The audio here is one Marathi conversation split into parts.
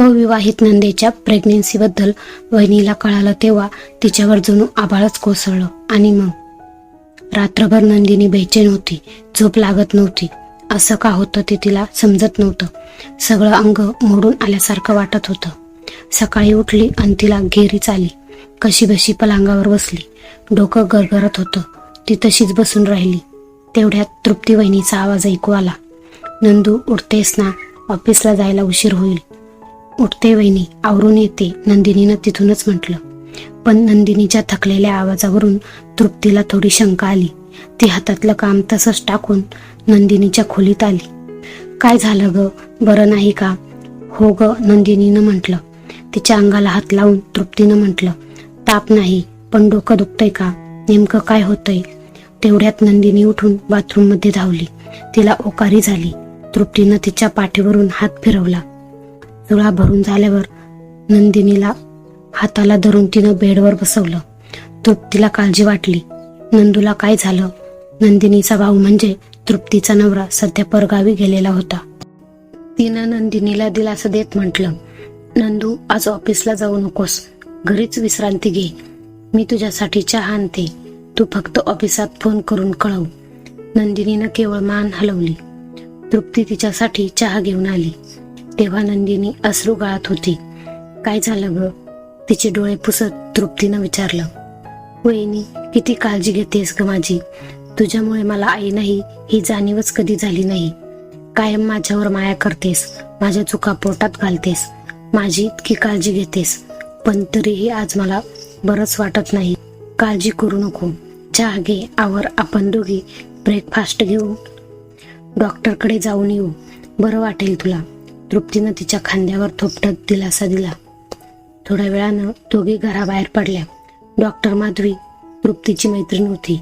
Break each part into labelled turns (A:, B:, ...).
A: अविवाहित नंदेच्या प्रेग्नेन्सीबद्दल वहिनीला कळालं तेव्हा तिच्यावर जणू आबाळच कोसळलं. आणि मग? रात्रभर नंदिनी बेचैन होती झोप लागत नव्हती. असं का होतं ते तिला समजत नव्हतं. सगळं अंग मोडून आल्यासारखं वाटत होतं. सकाळी उठली आणि तिला घेरीच आली. कशी बशी पलांगावर बसली. डोकं गरगरत होतं. ती तशीच बसून राहिली. तेवढ्यात तृप्ती वहिनीचा आवाज ऐकू आला. नंदू उठतेस ना? ऑफिसला जायला उशीर होईल. उठते वहिनी आवरून येते नंदिनीनं तिथूनच म्हटलं. पण नंदिनीच्या थकलेल्या आवाजावरून तृप्तीला थोडी शंका आली. ती हातातलं काम तसंच टाकून नंदिनीच्या खोलीत आली. काय झालं ग? बरं नाही का? हो ग नंदिनीनं म्हटलं. तिच्या अंगाला हात लावून तृप्तीनं म्हटलं. ताप नाही पण डोकं दुखतंय का? नेमकं काय होतंय? तेवढ्यात नंदिनी उठून बाथरूममध्ये धावली. तिला ओकारी झाली. तृप्तीनं तिच्या पाठीवरून हात फिरवला. जुळा भरून झाल्यावर नंदिनीला हाताला धरून तिनं बेडवर बसवलं. तृप्तीला काळजी वाटली. नंदूला काय झालं? नंदिनीचा भाऊ म्हणजे तृप्तीचा नवरा सध्या परगावी गेलेला होता. तिनं नंदिनीला दिलासा देत म्हटलं नंदू आज ऑफिसला जाऊ नकोस. घरीच विश्रांती घे. मी तुझ्यासाठी चहा आणते. तू फक्त ऑफिसात फोन करून कळव. नंदिनीनं केवळ मान हलवली. तृप्ती तिच्यासाठी चहा घेऊन आली. तेव्हा नंदिनी अश्रू गाळत होती. काय झालं ग? तिचे डोळे पुसत तृप्तीनं विचारलं. वहिनी किती काळजी घेतेस ग माझी? तुझ्यामुळे मला आई नाही ही जाणीवच कधी झाली नाही. कायम माझ्यावर माया करतेस माझ्या चुका पोटात घालतेस माझी इतकी काळजी घेतेस पण तरीही आज मला बरंच वाटत नाही. काळजी करू नको. चहा घे आवर आपण दोघी ब्रेकफास्ट घेऊ डॉक्टरकडे जाऊन येऊ. बरं वाटेल तुला. तृप्तीनं तिच्या खांद्यावर थोपटत दिलासा दिला. थोड्या वेळानं दोघी घराबाहेर पडल्या. डॉक्टर माधवी तृप्तीची मैत्रीण होती.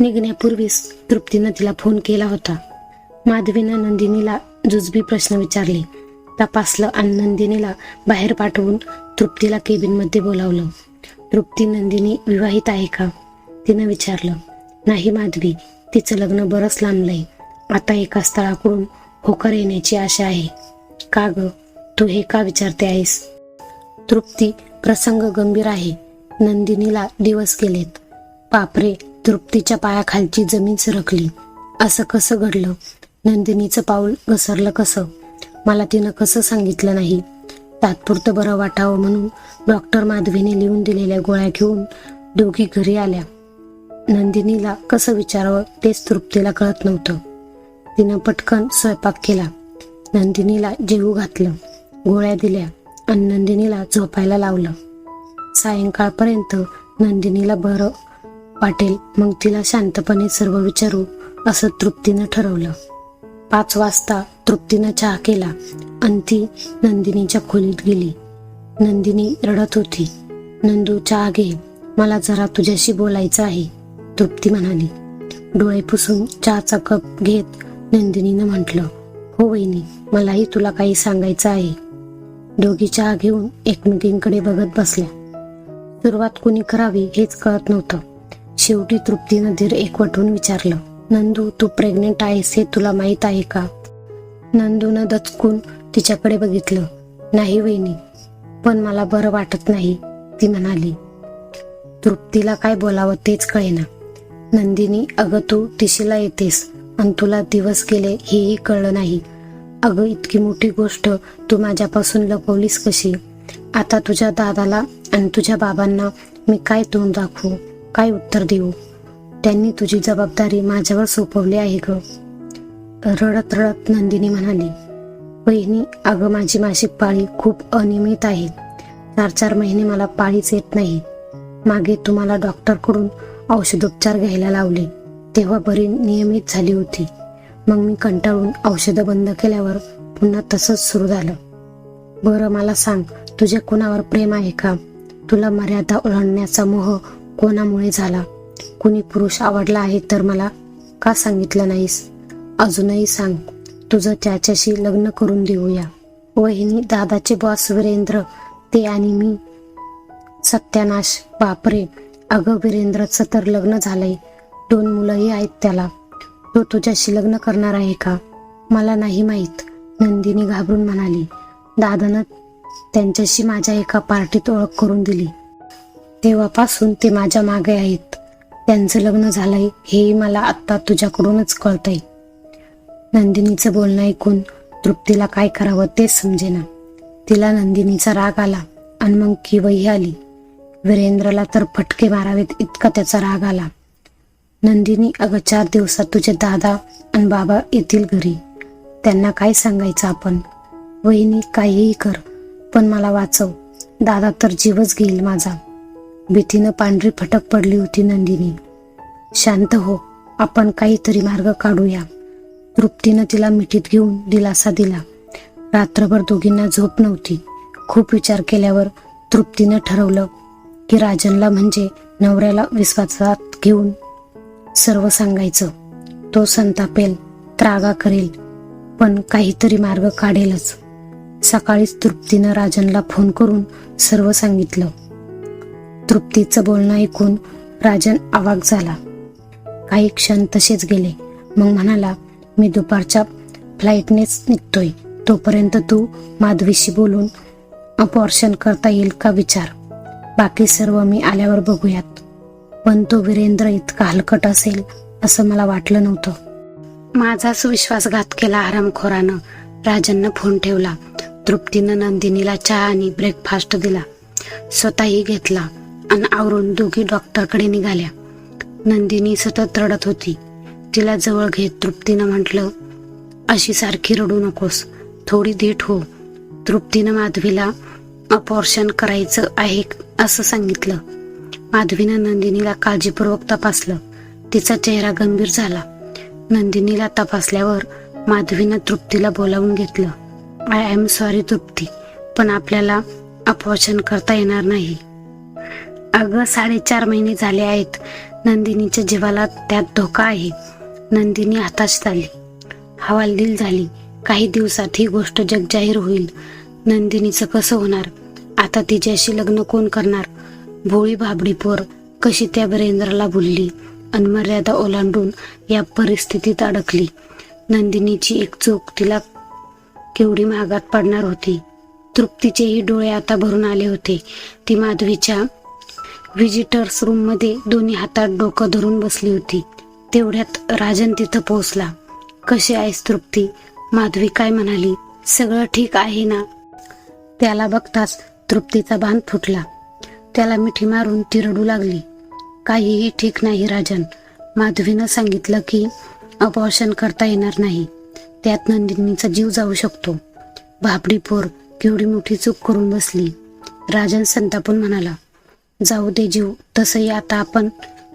A: निघण्यापूर्वीच तृप्तीनं तिला फोन केला होता. माधवीनं नंदिनीला जुजबी प्रश्न विचारले. तपासलं आणि नंदिनीला बाहेर पाठवून तृप्तीला केबिनमध्ये बोलावलं. तृप्ती नंदिनी विवाहित आहे का? तिनं विचारलं. नाही माधवी तिचं लग्न बरंच लांबलंय. आता एका स्थळाकडून होकार येण्याची आशा आहे. का ग? तू हे का विचारते आहेस? तृप्ती प्रसंग गंभीर आहे. नंदिनीला दिवस गेलेत. बापरे तृप्तीच्या पायाखालची जमीन सरकली. असं कसं घडलं? नंदिनीचं पाऊल घसरलं कसं? मला तिनं कसं सांगितलं नाही. तात्पुरतं बरं वाटावं म्हणून डॉक्टर माधवीने लिहून दिलेल्या गोळ्या घेऊन दोघी घरी आल्या. नंदिनीला कसं विचारावं तेच तृप्तीला कळत नव्हतं. तिनं पटकन स्वयंपाक केला. नंदिनीला जेवू घातलं गोळ्या दिल्या आणि नंदिनीला झोपायला लावलं. सायंकाळपर्यंत नंदिनीला बरं वाटेल मग तिला शांतपणे सर्व विचारू असं तृप्तीनं ठरवलं. पाच वाजता तृप्तीनं चहा केला आणि ती नंदिनीच्या खोलीत गेली. नंदिनी रडत होती नंदू चहा घे मला जरा तुझ्याशी बोलायचं आहे तृप्ती म्हणाली. डोळे पुसून चहाचा कप घेत नंदिनीनं म्हटलं हो वहिनी. मलाही तुला काही सांगायचं आहे. दोघी चहा घेऊन एकमेकींकडे बघत बसल्या. सुरुवात कुणी करावी हेच कळत नव्हतं. शेवटी तृप्तीनं धीर एकवटून विचारलं नंदू तू प्रेग्नेंट आहेस हे तुला माहीत आहे का? नंदूनं दचकून तिच्याकडे बघितलं नाही वहिनी पण मला बरं वाटत नाही ती म्हणाली. तृप्तीला काय बोलावं तेच कळेना. नंदिनी अगं तू तिशीला येतेस. आणि तुला दिवस गेले हेही कळलं नाही. अगं इतकी मोठी गोष्ट तू माझ्यापासून लपवलीस कशी? आता तुझ्या दादाला आणि तुझ्या बाबांना मी काय तोंड दाखवू काय उत्तर देऊ? त्यांनी तुझी जबाबदारी माझ्यावर सोपवली आहे ग. रडत रडत नंदिनी म्हणाली बहिणी अगं माझी मासिक पाळी खूप अनियमित आहे. चार चार महिने मला पाळीच येत नाही. मागे तुम्हाला डॉक्टरकडून औषधोपचार घ्यायला लावले. तेव्हा बरी नियमित झाली होती. मग मी कंटाळून औषधं बंद केल्यावर पुन्हा तसंच सुरू झालं. बरं मला सांग तुझे कोणावर प्रेम आहे का? तुला मर्यादा ओलांडण्याचा मोह कोणामुळे झाला? कुणी पुरुष आवडला आहे तर मला का सांगितलं नाहीस? अजूनही सांग तुझं त्याच्याशी लग्न करून देऊया. वहिनी दादाचे बॉस वीरेंद्र ते आणि मी. सत्यानाश बापरे! अगं वीरेंद्रचं तर लग्न झालंय. दोन मुलंही आहेत त्याला. तो तुझ्याशी लग्न करणार आहे का? मला नाही माहीत नंदिनी घाबरून म्हणाली. दादानं त्यांच्याशी माझ्या एका पार्टीत ओळख करून दिली. तेव्हापासून ते माझ्या मागे आहेत. त्यांचं लग्न झालंय हेही मला आत्ता तुझ्याकडूनच कळतंय. नंदिनीचं बोलणं ऐकून तृप्तीला काय करावं तेच समजेना. तिला नंदिनीचा राग आला आणि मग किवही आली. वीरेंद्रला तर फटके मारावेत इतका त्याचा राग आला. नंदिनी अगं चार दिवसात तुझे दादा आणि बाबा येतील घरी. त्यांना काय सांगायचं आपण? वहिनी काहीही कर पण मला वाचव. दादा तर जीवच घेईल माझा. भीतीनं पांढरी फटक पडली होती नंदिनी. शांत हो आपण काहीतरी मार्ग काढूया. तृप्तीनं तिला मिठीत घेऊन दिलासा दिला. रात्रभर दोघींना झोप नव्हती. खूप विचार केल्यावर तृप्तीनं ठरवलं की राजनला म्हणजे नवऱ्याला विश्वासात घेऊन सर्व सांगायचं. तो संतापेल त्रागा करेल पण काहीतरी मार्ग काढेलच. सकाळीच तृप्तीनं राजनला फोन करून सर्व सांगितलं. तृप्तीचं बोलणं ऐकून राजन आवाग झाला. काही क्षण तसेच गेले. मग म्हणाला मी दुपारच्या फ्लाईटनेच निघतोय. तोपर्यंत तू माधवीशी बोलून अपॉर्शन करता येईल का विचार. बाकी सर्व मी आल्यावर बघूयात. पण तो वीरेंद्र इतका हलकट असेल असं मला वाटलं नव्हतं. माझाच विश्वासघात केला आरामखोरानं. राजांना फोन ठेवला. तृप्तीनं नंदिनीला चहा आणि ब्रेकफास्ट दिला. स्वतःही घेतला आणि आवरून दोघी डॉक्टरकडे निघाल्या. नंदिनी सतत रडत होती. तिला जवळ घेत तृप्तीनं म्हटलं अशी सारखी रडू नकोस. थोडी धीट हो. तृप्तीनं माधवीला अपॉर्शन करायचं आहे असं सांगितलं. माधवीनं नंदिनीला काळजीपूर्वक तपासलं. तिचा चेहरा गंभीर झाला. नंदिनीला तपासल्यावर माधवीनं तृप्तीला बोलावून घेतलं. आय एम सॉरी तृप्ती पण आपल्याला अपवाचन करता येणार नाही. अगं साडेचार महिने झाले आहेत. नंदिनीच्या जीवाला त्यात धोका आहे. नंदिनी हताश झाली. हवालदिल झाली. काही दिवसात ही गोष्ट जगजाहीर होईल. नंदिनीचं कसं होणार? आता तिच्याशी लग्न कोण करणार? भोळी भाबडी पोर कशी त्या बरेंद्राला बोलली अनमर्यादा ओलांडून या परिस्थितीत अडकली. नंदिनीची एक चूक तिला केवढी महागात पडणार होती. तृप्तीचेही डोळे आता भरून आले होते. ती माधवीच्या व्हिजिटर्स रूममध्ये दोन्ही हातात डोकं धरून बसली होती. तेवढ्यात राजन तिथं पोहोचला. कशी आहेस तृप्ती? माधवी काय म्हणाली? सगळं ठीक आहे ना? त्याला बघताच तृप्तीचा बांध फुटला. त्याला मिठी मारून ती रडू लागली. काहीही ठीक नाही राजन. माधवीनं सांगितलं की अपॉर्शन करता येणार नाही. त्यात नंदिनीचा जीव जाऊ शकतो. भाबडी पोर केवढी मोठी चूक करून बसली. राजन संतापून म्हणाला जाऊ दे जीव तसंही आता आपण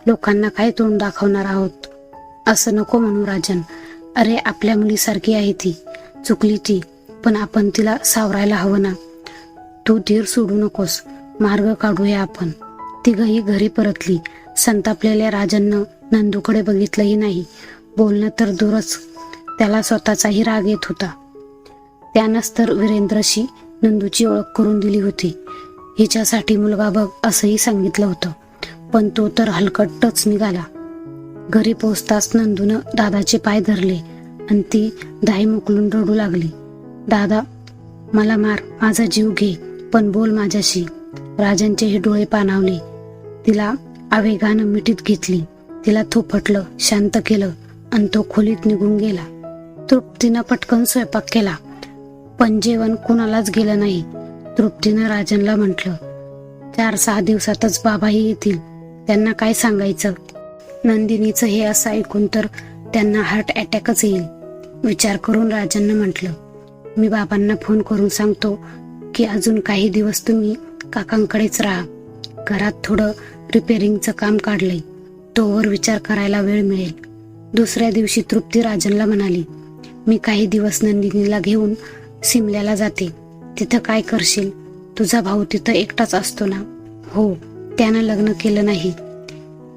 A: लोकांना काय तोंड दाखवणार आहोत? असं नको म्हणू राजन. अरे आपल्या मुलीसारखी आहे ती. चुकली ती पण आपण तिला सावरायला हवं ना. तू धीर सोडू नकोस. मार्ग काढूया आपण. तिघही घरी परतली. संतापलेल्या राजांनं नंदूकडे बघितलंही नाही. बोलणं तर दूरच. त्याला स्वतःचाही राग येत होता. त्यानंच तर वीरेंद्रशी नंदूची ओळख करून दिली होती. हिच्यासाठी मुलगा बघ असंही सांगितलं होतं. पण तो तर हलकटच निघाला. घरी पोचताच नंदूनं दादाचे पाय धरले आणि ती दाई मोकलून रडू लागली. दादा मला मार. माझा जीव घे. पण बोल माझ्याशी. राजांचे हे डोळे पाणावले. तिला आवेगानं मिठीत घेतली. तिला थोपटलं शांत केलं आणि तो खोलीत निघून गेला. तृप्तीनं पटकन स्वयंपाक केला. पण जेवण कुणालाच गेलं नाही. तृप्तीनं राजनला म्हटलं चार सहा दिवसातच बाबाही येतील. त्यांना काय सांगायचं? नंदिनीचं हे असं ऐकून तर त्यांना हार्ट अटॅकच येईल. विचार करून राजांना म्हटलं मी बाबांना फोन करून सांगतो की अजून काही दिवस तुम्ही काकांकडेच राहा. घरात थोडं रिपेअरिंगचं काम काढलंय. तोवर विचार करायला वेळ मिळेल. दुसऱ्या दिवशी तृप्ती राजनला म्हणाली मी काही दिवस नंदिनीला घेऊन सिमल्याला जाते. तिथं काय करशील? तुझा भाऊ तिथं एकटाच असतो ना? हो त्यानं लग्न केलं नाही.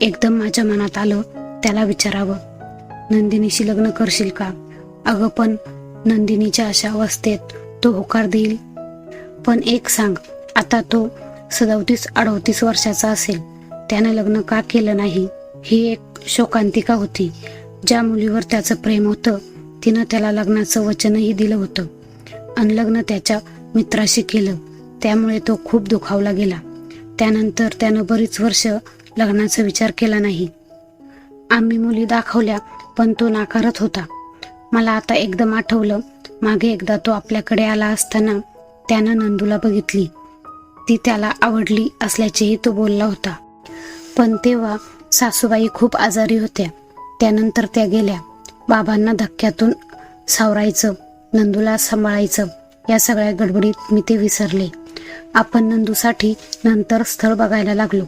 A: एकदम माझ्या मनात आलं त्याला विचारावं. नंदिनीशी लग्न करशील का? अगं पण नंदिनीच्या अशा अवस्थेत तो होकार देईल. पण एक सांग आता तो सदोतीस अडोतीस वर्षाचा असेल. त्यानं लग्न का केलं नाही? ही एक शोकांतिका होती. ज्या मुलीवर त्याचं प्रेम होतं तिनं त्याला लग्नाचं वचनही दिलं होतं. आणि लग्न त्याच्या मित्राशी केलं. त्यामुळे तो खूप दुखावला गेला. त्यानंतर त्यानं बरीच वर्ष लग्नाचा विचार केला नाही. आम्ही मुली दाखवल्या पण तो नाकारत होता. मला आता एकदम आठवलं. मागे एकदा तो आपल्याकडे आला असताना त्यानं नंदूला बघितली. ती त्याला आवडली असल्याचेही तो बोलला होता. पण तेव्हा सासूबाई खूप आजारी होत्या. त्यानंतर त्या गेल्या. बाबांना धक्क्यातून सावरायचं नंदूला सांभाळायचं या सगळ्या गडबडीत मी ते विसरले. आपण नंदूसाठी नंतर स्थळ बघायला लागलो.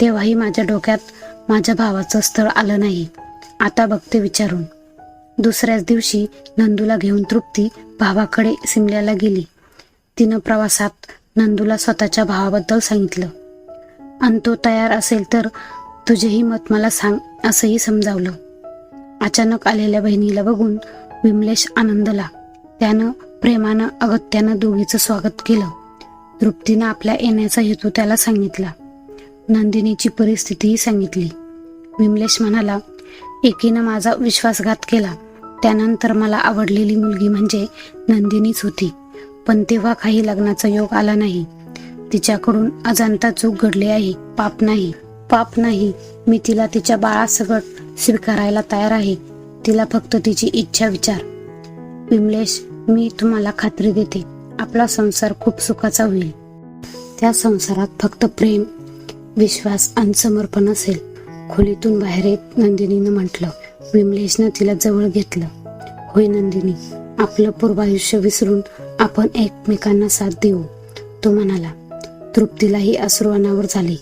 A: तेव्हाही माझ्या डोक्यात माझ्या भावाचं स्थळ आलं नाही. आता बघते विचारून. दुसऱ्याच दिवशी नंदूला घेऊन तृप्ती भावाकडे सिमल्याला गेली. तिनं प्रवासात नंदूला स्वतःच्या भावाबद्दल सांगितलं. आणि तो तयार असेल तर तुझेही मत मला सांग असंही समजावलं. अचानक आलेल्या बहिणीला बघून विमलेश आनंदला त्यानं प्रेमानं अगत्यानं दोघीचं स्वागत केलं. तृप्तीनं आपल्या येण्याचा हेतू त्याला सांगितला. नंदिनीची परिस्थितीही सांगितली. विमलेश म्हणाला एकीनं माझा विश्वासघात केला. त्यानंतर मला आवडलेली मुलगी म्हणजे नंदिनीच होती. पण तेव्हा काही लग्नाचा योग आला नाही. तिच्याकडून अजंता चूक घडली आहे. पाप नाही. पाप नाही. मी तिला तिच्या बाळासकट स्वीकारायला तयार आहे. तिला फक्त तिची इच्छा विचार. विमलेश मी तुम्हाला खात्री देते. आपला संसार खूप सुखाचा होईल. त्या संसारात फक्त प्रेम विश्वास आणि समर्पण असेल. खोलीतून बाहेर येत नंदिनीनं म्हटलं. विमलेशनं तिला जवळ घेतलं. होय नंदिनी आपलं पूर्वायुष्य विसरून आपण एकमेकांना साथ देऊ. तो म्हणाला तृप्तीलाही अश्रू अनावर झाले.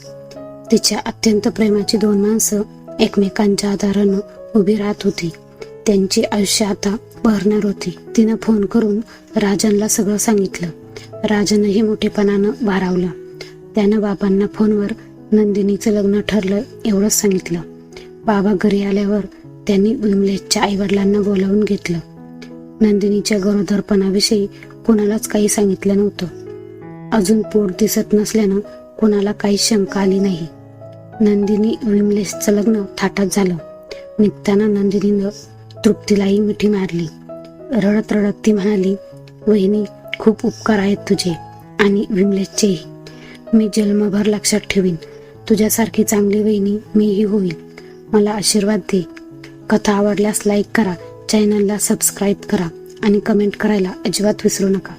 A: तिच्या अत्यंत प्रेमाची दोन माणसं एकमेकांच्या आधारानं उभी राहत होती. त्यांची आयुष्य आता भरणार होती. तिनं फोन करून राजनला सगळं सांगितलं. राजनही मोठेपणानं भारावलं. त्यानं बाबांना फोनवर नंदिनीचं लग्न ठरलं एवढंच सांगितलं. बाबा घरी आल्यावर त्यांनी विमलेशच्या आईवडिलांना बोलावून घेतलं. नंदिनीच्या गरोदरपणाविषयी कोणालाच काही सांगितलं नव्हतं. अजून पोट दिसत नसल्यानं कोणाला काही शंका आली नाही. नंदिनी विमलेशचं लग्न थाटात झालं. निघताना नंदिनीनं तृप्तीलाही मिठी मारली. रडत रडत ती म्हणाली वहिनी खूप उपकार आहेत तुझे आणि विमलेशचेही. मी जन्मभर लक्षात ठेवीन. तुझ्यासारखी चांगली वहिनी मीही होईल. मला आशीर्वाद दे. कथा आवडल्यास लाईक करा. चॅनलला सबस्क्राईब करा. आणि कमेंट करायला अजिबात विसरू नका.